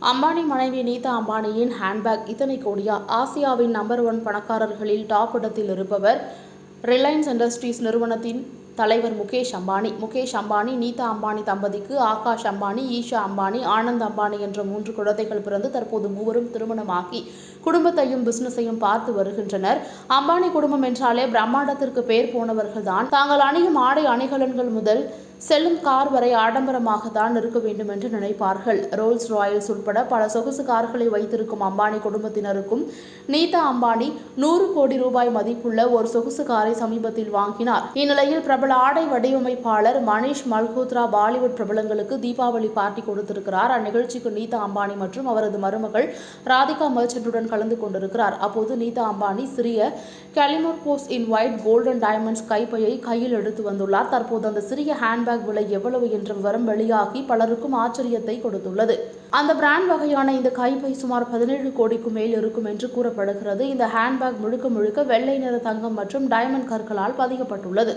அம்பானி மனைவி நீதா அம்பானியின் ஹேண்ட்பேக் இத்தனை கோடியா? ஆசியாவின் நம்பர் ஒன் பணக்காரர்களில் டாப் இடத்தில் இருப்பவர் ரிலையன்ஸ் இண்டஸ்ட்ரீஸ் நிறுவனத்தின் தலைவர் முகேஷ் அம்பானி. முகேஷ் அம்பானி நீதா அம்பானி தம்பதிக்கு ஆகாஷ் அம்பானி ஈஷா அம்பானி ஆனந்த் அம்பானி என்ற மூன்று குழந்தைகள் பிறந்து தற்போது மூவரும் திருமணமாகி குடும்பத்தையும் பிசினஸையும் பார்த்து வருகின்றனர். அம்பானி குடும்பம் என்றாலே பிரம்மாண்டத்திற்கு பேர் போனவர்கள்தான். தாங்கள் அணியும் ஆடை அணிகலன்கள் முதல் செல்லும் கார் வரை ஆடம்பரமாக தான் இருக்க வேண்டும் என்று நினைப்பார்கள். ரோல்ஸ் ராயல்ஸ் உட்பட பல சொகுசு கார்களை வைத்திருக்கும் அம்பானி குடும்பத்தினருக்கும் நீதா அம்பானி நூறு கோடி ரூபாய் மதிப்புள்ள ஒரு சொகுசு காரை சமீபத்தில் வாங்கினார். இந்நிலையில் பிரபல ஆடை வடிவமைப்பாளர் மணிஷ் மல்ஹோத்ரா பாலிவுட் பிரபலங்களுக்கு தீபாவளி பார்ட்டி கொடுத்திருக்கிறார். அந்நிகழ்ச்சிக்கு நீதா அம்பானி மற்றும் அவரது மருமகள் ராதிகா மர்ச்சன்டுடன் கலந்து கொண்டிருக்கிறார். அப்போது நீதா அம்பானி சிறிய கலிமோர் போஸ் இன் ஒயிட் கோல்டன் டைமண்ட்ஸ் கைப்பையை கையில் எடுத்து வந்துள்ளார். தற்போது அந்த சிறிய ஹேண்ட் ஹேண்ட்பேக் விலை எவ்வளவு என்ற விவரம் வெளியாகி பலருக்கும் ஆச்சரியத்தை கொடுத்துள்ளது. அந்த பிராண்ட் வகையான இந்த கைப்பை சுமார் பதினேழு கோடிக்கு மேல் இருக்கும் என்று கூறப்படுகிறது. இந்த ஹேண்ட்பேக் முழுக்க முழுக்க வெள்ளை நிற தங்கம் மற்றும் டைமண்ட் கற்களால் பதிக்கப்பட்டுள்ளது.